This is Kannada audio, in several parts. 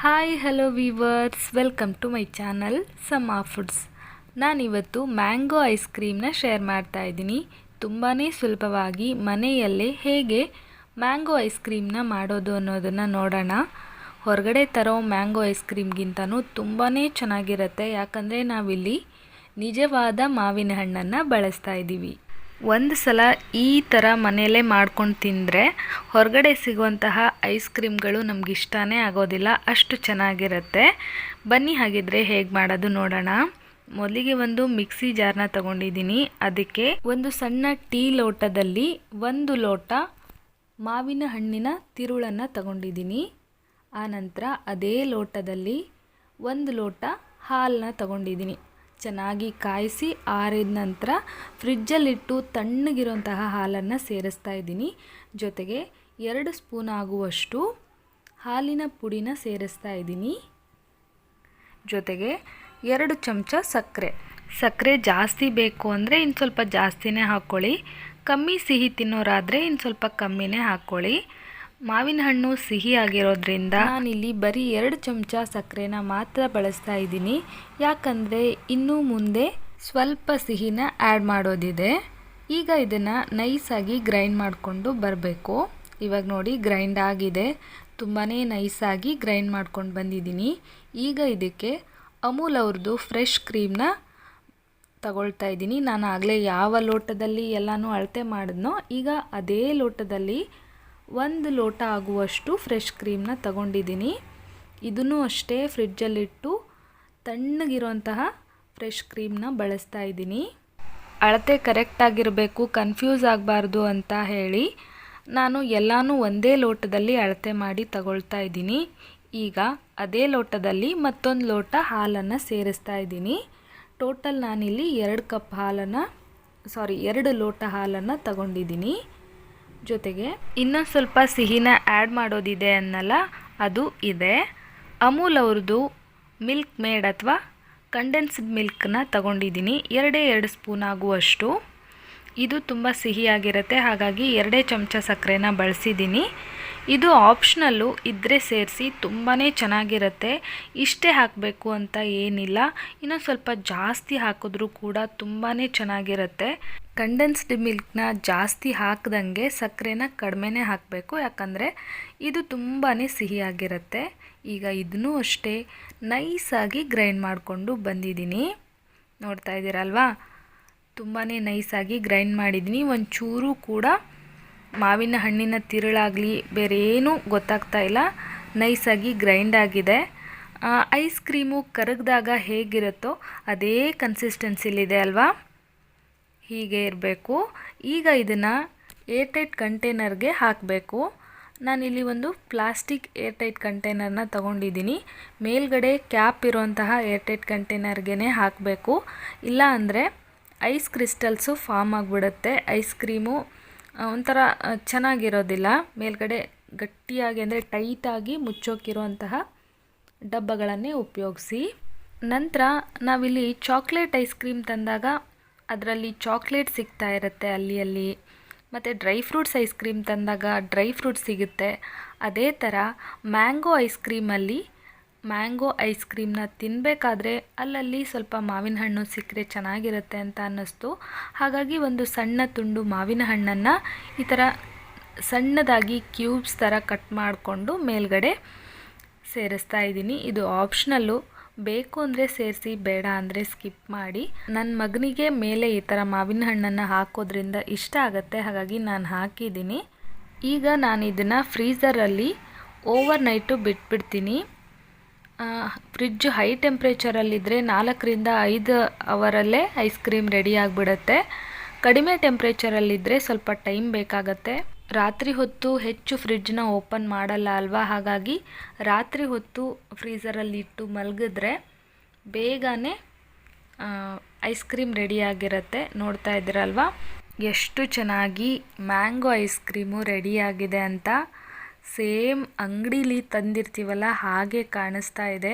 Hi hello viewers welcome to my channel ಸಮ್ಮಾ foods ನಾನಿವತ್ತು ಮ್ಯಾಂಗೋ ಐಸ್ ಕ್ರೀಮ್ನ ಶೇರ್ ಮಾಡ್ತಾ ಇದ್ದೀನಿ. ತುಂಬಾ ಸುಲಭವಾಗಿ ಮನೆಯಲ್ಲೇ ಹೇಗೆ ಮ್ಯಾಂಗೋ ಐಸ್ ಕ್ರೀಮ್ನ ಮಾಡೋದು ಅನ್ನೋದನ್ನು ನೋಡೋಣ. ಹೊರಗಡೆ ತರೋ ಮ್ಯಾಂಗೋ ಐಸ್ ಕ್ರೀಮ್ಗಿಂತನೂ ತುಂಬಾ ಚೆನ್ನಾಗಿರುತ್ತೆ. ಯಾಕಂದರೆ ನಾವಿಲ್ಲಿ ನಿಜವಾದ ಮಾವಿನ ಹಣ್ಣನ್ನು ಬಳಸ್ತಾ ಇದ್ದೀವಿ. ಒಂದು ಸಲ ಈ ಥರ ಮನೆಯಲ್ಲೇ ಮಾಡ್ಕೊಂಡು ತಿಂದರೆ ಹೊರಗಡೆ ಸಿಗುವಂತಹ ಐಸ್ ಕ್ರೀಮ್ಗಳು ನಮ್ಗೆ ಇಷ್ಟನೇ ಆಗೋದಿಲ್ಲ, ಅಷ್ಟು ಚೆನ್ನಾಗಿರುತ್ತೆ. ಬನ್ನಿ ಹಾಗಿದ್ರೆ ಹೇಗೆ ಮಾಡೋದು ನೋಡೋಣ. ಮೊದಲಿಗೆ ಒಂದು ಮಿಕ್ಸಿ ಜಾರ್ನ ತಗೊಂಡಿದ್ದೀನಿ. ಅದಕ್ಕೆ ಒಂದು ಸಣ್ಣ ಟೀ ಲೋಟದಲ್ಲಿ ಒಂದು ಲೋಟ ಮಾವಿನ ಹಣ್ಣಿನ ತಿರುಳನ್ನು ತಗೊಂಡಿದ್ದೀನಿ. ಆನಂತರ ಅದೇ ಲೋಟದಲ್ಲಿ ಒಂದು ಲೋಟ ಹಾಲನ್ನ ತಗೊಂಡಿದ್ದೀನಿ. ಚೆನ್ನಾಗಿ ಕಾಯಿಸಿ ಆರಿದ ನಂತರ ಫ್ರಿಜ್ಜಲ್ಲಿಟ್ಟು ತಣ್ಣಗಿರುವಂತಹ ಹಾಲನ್ನು ಸೇರಿಸ್ತಾ ಇದ್ದೀನಿ. ಜೊತೆಗೆ ಎರಡು ಸ್ಪೂನ್ ಆಗುವಷ್ಟು ಹಾಲಿನ ಪುಡಿನ ಸೇರಿಸ್ತಾ ಇದ್ದೀನಿ. ಜೊತೆಗೆ ಎರಡು ಚಮಚ ಸಕ್ಕರೆ. ಸಕ್ಕರೆ ಜಾಸ್ತಿ ಬೇಕು ಅಂದರೆ ಇನ್ನು ಸ್ವಲ್ಪ ಜಾಸ್ತಿನೇ ಹಾಕ್ಕೊಳ್ಳಿ. ಕಮ್ಮಿ ಸಿಹಿ ತಿನ್ನೋರಾದರೆ ಇನ್ನು ಸ್ವಲ್ಪ ಕಮ್ಮಿನೇ ಹಾಕ್ಕೊಳ್ಳಿ. ಮಾವಿನ ಹಣ್ಣು ಸಿಹಿ ಆಗಿರೋದ್ರಿಂದ ನಾನಿಲ್ಲಿ ಬರೀ ಎರಡು ಚಮಚ ಸಕ್ಕರೆನ ಮಾತ್ರ ಬಳಸ್ತಾ ಇದ್ದೀನಿ. ಯಾಕಂದರೆ ಇನ್ನೂ ಮುಂದೆ ಸ್ವಲ್ಪ ಸಿಹಿನ ಆ್ಯಡ್ ಮಾಡೋದಿದೆ. ಈಗ ಇದನ್ನು ನೈಸಾಗಿ ಗ್ರೈಂಡ್ ಮಾಡಿಕೊಂಡು ಬರಬೇಕು. ಇವಾಗ ನೋಡಿ ಗ್ರೈಂಡ್ ಆಗಿದೆ. ತುಂಬಾ ನೈಸಾಗಿ ಗ್ರೈಂಡ್ ಮಾಡ್ಕೊಂಡು ಬಂದಿದ್ದೀನಿ. ಈಗ ಇದಕ್ಕೆ ಅಮೂಲ್ ಅವ್ರದ್ದು ಫ್ರೆಶ್ ಕ್ರೀಮ್ನ ತಗೊಳ್ತಾ ಇದ್ದೀನಿ. ನಾನು ಆಗಲೇ ಯಾವ ಲೋಟದಲ್ಲಿ ಎಲ್ಲನೂ ಅಳತೆ ಮಾಡಿದ್ನೋ ಈಗ ಅದೇ ಲೋಟದಲ್ಲಿ ಒಂದು ಲೋಟ ಆಗುವಷ್ಟು ಫ್ರೆಶ್ ಕ್ರೀಮ್ನ ತಗೊಂಡಿದ್ದೀನಿ. ಇದನ್ನು ಅಷ್ಟೇ ಫ್ರಿಡ್ಜಲ್ಲಿಟ್ಟು ತಣ್ಣಗಿರುವಂತಹ ಫ್ರೆಶ್ ಕ್ರೀಮ್ನ ಬಳಸ್ತಾ ಇದ್ದೀನಿ. ಅಳತೆ ಕರೆಕ್ಟಾಗಿರಬೇಕು ಕನ್ಫ್ಯೂಸ್ ಆಗಬಾರ್ದು ಅಂತ ಹೇಳಿ ನಾನು ಎಲ್ಲನೂ ಒಂದೇ ಲೋಟದಲ್ಲಿ ಅಳತೆ ಮಾಡಿ ತಗೊಳ್ತಾ ಇದ್ದೀನಿ. ಈಗ ಅದೇ ಲೋಟದಲ್ಲಿ ಮತ್ತೊಂದು ಲೋಟ ಹಾಲನ್ನು ಸೇರಿಸ್ತಾ ಇದ್ದೀನಿ. ಟೋಟಲ್ ನಾನಿಲ್ಲಿ ಎರಡು ಕಪ್ ಹಾಲನ್ನು ಸಾರಿ ಎರಡು ಲೋಟ ಹಾಲನ್ನು ತಗೊಂಡಿದ್ದೀನಿ. ಜೊತೆಗೆ ಇನ್ನೊಂದು ಸ್ವಲ್ಪ ಸಿಹಿನ ಆ್ಯಡ್ ಮಾಡೋದಿದೆ ಅನ್ನಲ್ಲ, ಅದು ಇದೆ. ಅಮೂಲ್ ಅವ್ರದ್ದು ಮಿಲ್ಕ್ ಮೇಡ್ ಅಥವಾ ಕಂಡೆನ್ಸ್ಡ್ ಮಿಲ್ಕ್ನ ತಗೊಂಡಿದ್ದೀನಿ. ಎರಡೇ ಎರಡು ಸ್ಪೂನ್ ಆಗುವಷ್ಟು. ಇದು ತುಂಬ ಸಿಹಿಯಾಗಿರುತ್ತೆ, ಹಾಗಾಗಿ ಎರಡೇ ಚಮಚ ಸಕ್ಕರೆನ ಬಳಸಿದ್ದೀನಿ. ಇದು ಆಪ್ಷನಲ್ಲು ಇದ್ದರೆ ಸೇರಿಸಿ ತುಂಬಾ ಚೆನ್ನಾಗಿರುತ್ತೆ. ಇಷ್ಟೇ ಹಾಕಬೇಕು ಅಂತ ಏನಿಲ್ಲ. ಇನ್ನೊಂದು ಸ್ವಲ್ಪ ಜಾಸ್ತಿ ಹಾಕಿದ್ರೂ ಕೂಡ ತುಂಬಾ ಚೆನ್ನಾಗಿರುತ್ತೆ. ಕಂಡೆನ್ಸ್ಡ್ ಮಿಲ್ಕ್ನ ಜಾಸ್ತಿ ಹಾಕ್ದಂಗೆ ಸಕ್ಕರೆನ ಕಡಿಮೆನೇ ಹಾಕಬೇಕು. ಯಾಕಂದರೆ ಇದು ತುಂಬಾ ಸಿಹಿಯಾಗಿರುತ್ತೆ. ಈಗ ಇದನ್ನೂ ಅಷ್ಟೇ. ನೈಸಾಗಿ ಗ್ರೈಂಡ್ ಮಾಡಿಕೊಂಡು ಬಂದಿದ್ದೀನಿ. ನೋಡ್ತಾ ಇದ್ದೀರಲ್ವಾ? ತುಂಬಾ ನೈಸಾಗಿ ಗ್ರೈಂಡ್ ಮಾಡಿದ್ದೀನಿ. ಒಂಚೂರು ಕೂಡ ಮಾವಿನ ಹಣ್ಣಿನ ತಿರುಳಾಗಲಿ ಬೇರೆ ಏನೂ ಗೊತ್ತಾಗ್ತಾ ಇಲ್ಲ. ನೈಸಾಗಿ ಗ್ರೈಂಡ್ ಆಗಿದೆ. ಐಸ್ ಕ್ರೀಮು ಕರಗಿದಾಗ ಹೇಗಿರುತ್ತೋ ಅದೇ ಕನ್ಸಿಸ್ಟೆನ್ಸಿಲಿದೆ ಅಲ್ವಾ? ಹೀಗೆ ಇರಬೇಕು. ಈಗ ಇದನ್ನು ಏರ್ಟೈಟ್ ಕಂಟೈನರ್ಗೆ ಹಾಕಬೇಕು. ನಾನಿಲ್ಲಿ ಒಂದು ಪ್ಲಾಸ್ಟಿಕ್ ಏರ್ಟೈಟ್ ಕಂಟೈನರ್ನ ತಗೊಂಡಿದ್ದೀನಿ. ಮೇಲ್ಗಡೆ ಕ್ಯಾಪ್ ಇರುವಂತಹ ಏರ್ಟೈಟ್ ಕಂಟೈನರ್ಗೆ ಹಾಕಬೇಕು. ಇಲ್ಲ ಅಂದರೆ ಐಸ್ ಕ್ರಿಸ್ಟಲ್ಸು ಫಾರ್ಮ್ ಆಗಿಬಿಡುತ್ತೆ. ಐಸ್ ಕ್ರೀಮು ಒಂಥರ ಚೆನ್ನಾಗಿರೋದಿಲ್ಲ. ಮೇಲ್ಗಡೆ ಗಟ್ಟಿಯಾಗಿ ಅಂದರೆ ಟೈಟಾಗಿ ಮುಚ್ಚೋಕಿರುವಂತಹ ಡಬ್ಬಗಳನ್ನೇ ಉಪಯೋಗಿಸಿ. ನಂತರ ನಾವಿಲ್ಲಿ ಚಾಕ್ಲೇಟ್ ಐಸ್ ಕ್ರೀಮ್ ತಂದಾಗ ಅದರಲ್ಲಿ ಚಾಕ್ಲೇಟ್ ಸಿಗ್ತಾ ಇರುತ್ತೆ ಅಲ್ಲಿ ಅಲ್ಲಿ ಮತ್ತು ಡ್ರೈ ಫ್ರೂಟ್ಸ್ ಐಸ್ ಕ್ರೀಮ್ ತಂದಾಗ ಡ್ರೈ ಫ್ರೂಟ್ಸ್ ಸಿಗುತ್ತೆ. ಅದೇ ಥರ ಮ್ಯಾಂಗೋ ಐಸ್ ಕ್ರೀಮಲ್ಲಿ ಮ್ಯಾಂಗೋ ಐಸ್ ಕ್ರೀಮ್ನ ತಿನ್ನಬೇಕಾದ್ರೆ ಅಲ್ಲಲ್ಲಿ ಸ್ವಲ್ಪ ಮಾವಿನ ಹಣ್ಣು ಸಿಕ್ಕರೆ ಚೆನ್ನಾಗಿರುತ್ತೆ ಅಂತ ಅನ್ನಿಸ್ತು. ಹಾಗಾಗಿ ಒಂದು ಸಣ್ಣ ತುಂಡು ಮಾವಿನ ಹಣ್ಣನ್ನು ಈ ಥರ ಸಣ್ಣದಾಗಿ ಕ್ಯೂಬ್ಸ್ ಥರ ಕಟ್ ಮಾಡಿಕೊಂಡು ಮೇಲ್ಗಡೆ ಸೇರಿಸ್ತಾ ಇದ್ದೀನಿ. ಇದು ಆಪ್ಷನಲ್ಲು. ಬೇಕು ಅಂದರೆ ಸೇರಿಸಿ, ಬೇಡ ಅಂದರೆ ಸ್ಕಿಪ್ ಮಾಡಿ. ನನ್ನ ಮಗನಿಗೆ ಮೇಲೆ ಈ ಥರ ಮಾವಿನ ಹಣ್ಣನ್ನು ಹಾಕೋದ್ರಿಂದ ಇಷ್ಟ ಆಗುತ್ತೆ, ಹಾಗಾಗಿ ನಾನು ಹಾಕಿದ್ದೀನಿ. ಈಗ ನಾನು ಇದನ್ನು ಫ್ರೀಝರಲ್ಲಿ ಓವರ್ ನೈಟು ಬಿಟ್ಬಿಡ್ತೀನಿ. ಫ್ರಿಜ್ ಹೈ ಟೆಂಪ್ರೇಚರಲ್ಲಿದ್ದರೆ ನಾಲ್ಕರಿಂದ ಐದು ಅವರಲ್ಲೇ ಐಸ್ ಕ್ರೀಮ್ ರೆಡಿ ಆಗಿಬಿಡುತ್ತೆ. ಕಡಿಮೆ ಟೆಂಪ್ರೇಚರಲ್ಲಿದ್ದರೆ ಸ್ವಲ್ಪ ಟೈಮ್ ಬೇಕಾಗತ್ತೆ. ರಾತ್ರಿ ಹೊತ್ತು ಹೆಚ್ಚು ಫ್ರಿಡ್ಜ್ನ ಓಪನ್ ಮಾಡಲ್ಲ ಅಲ್ವಾ? ಹಾಗಾಗಿ ರಾತ್ರಿ ಹೊತ್ತು ಫ್ರೀಸರಲ್ಲಿ ಇಟ್ಟು ಮಲಗಿದ್ರೆ ಬೇಗನೆ ಐಸ್ ಕ್ರೀಮ್ ರೆಡಿಯಾಗಿರುತ್ತೆ ನೋಡ್ತಾ ಇದ್ದೀರಲ್ವಾ? ಎಷ್ಟು ಚೆನ್ನಾಗಿ ಮ್ಯಾಂಗೋ ಐಸ್ ಕ್ರೀಮು ರೆಡಿಯಾಗಿದೆ ಅಂತ. ಸೇಮ್ ಅಂಗಡೀಲಿ ತಂದಿರ್ತೀವಲ್ಲ, ಹಾಗೆ ಕಾಣಿಸ್ತಾ ಇದೆ.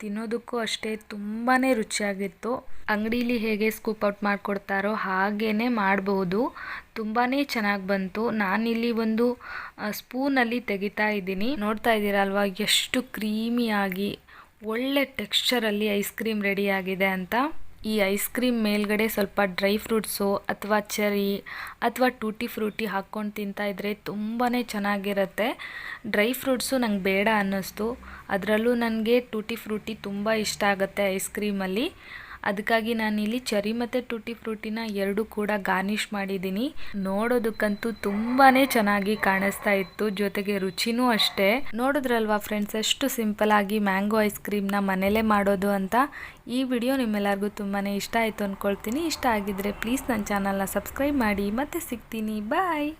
ತಿನ್ನೋದಕ್ಕೂ ಅಷ್ಟೇ ತುಂಬಾ ರುಚಿಯಾಗಿತ್ತು. ಅಂಗಡೀಲಿ ಹೇಗೆ ಸ್ಕೂಪ್ ಔಟ್ ಮಾಡಿಕೊಡ್ತಾರೋ ಹಾಗೇ ಮಾಡಬಹುದು ತುಂಬಾ ಚೆನ್ನಾಗಿ ಬಂತು. ನಾನಿಲ್ಲಿ ಒಂದು ಸ್ಪೂನಲ್ಲಿ ತೆಗಿತಾ ಇದ್ದೀನಿ. ನೋಡ್ತಾ ಇದ್ದೀರಲ್ವ, ಎಷ್ಟು ಕ್ರೀಮಿಯಾಗಿ, ಒಳ್ಳೆ ಟೆಕ್ಸ್ಚರಲ್ಲಿ ಐಸ್ ಕ್ರೀಮ್ ರೆಡಿಯಾಗಿದೆ ಅಂತ. ಈ ಐಸ್ ಕ್ರೀಮ್ ಮೇಲ್ಗಡೆ ಸ್ವಲ್ಪ ಡ್ರೈ ಫ್ರೂಟ್ಸು ಅಥವಾ ಚೆರಿ ಅಥವಾ ಟೂಟಿ ಫ್ರೂಟಿ ಹಾಕ್ಕೊಂಡು ತಿಂತಾ ಇದ್ದರೆ ತುಂಬಾ ಚೆನ್ನಾಗಿರುತ್ತೆ. ಡ್ರೈ ಫ್ರೂಟ್ಸು ನಂಗೆ ಬೇಡ ಅನ್ನಿಸ್ತು. ಅದರಲ್ಲೂ ನನಗೆ ಟೂಟಿ ಫ್ರೂಟಿ ತುಂಬ ಇಷ್ಟ ಆಗುತ್ತೆ ಐಸ್ ಕ್ರೀಮಲ್ಲಿ ಅದಕ್ಕಾಗಿ ನಾನಿಲ್ಲಿ ಚರಿ ಮತ್ತು ಟೂಟಿ ಫ್ರೂಟಿನ ಎರಡು ಕೂಡ ಗಾರ್ನಿಷ್ ಮಾಡಿದ್ದೀನಿ. ನೋಡೋದಕ್ಕಂತೂ ತುಂಬಾ ಚೆನ್ನಾಗಿ ಕಾಣಿಸ್ತಾ ಇತ್ತು, ಜೊತೆಗೆ ರುಚಿನೂ ಅಷ್ಟೇ. ನೋಡಿದ್ರಲ್ವಾ ಫ್ರೆಂಡ್ಸ್ ಎಷ್ಟು ಸಿಂಪಲ್ ಆಗಿ ಮ್ಯಾಂಗೋ ಐಸ್ ಕ್ರೀಮ್ನ ಮನೇಲೇ ಮಾಡೋದು ಅಂತ? ಈ ವಿಡಿಯೋ ನಿಮ್ಮೆಲ್ಲರಿಗೂ ತುಂಬಾ ಇಷ್ಟ ಆಯಿತು ಅಂದ್ಕೊಳ್ತೀನಿ ಇಷ್ಟ ಆಗಿದ್ರೆ ಪ್ಲೀಸ್ ನನ್ನ ಚಾನಲ್ನ ಸಬ್ಸ್ಕ್ರೈಬ್ ಮಾಡಿ. ಮತ್ತೆ ಸಿಗ್ತೀನಿ. ಬಾಯ್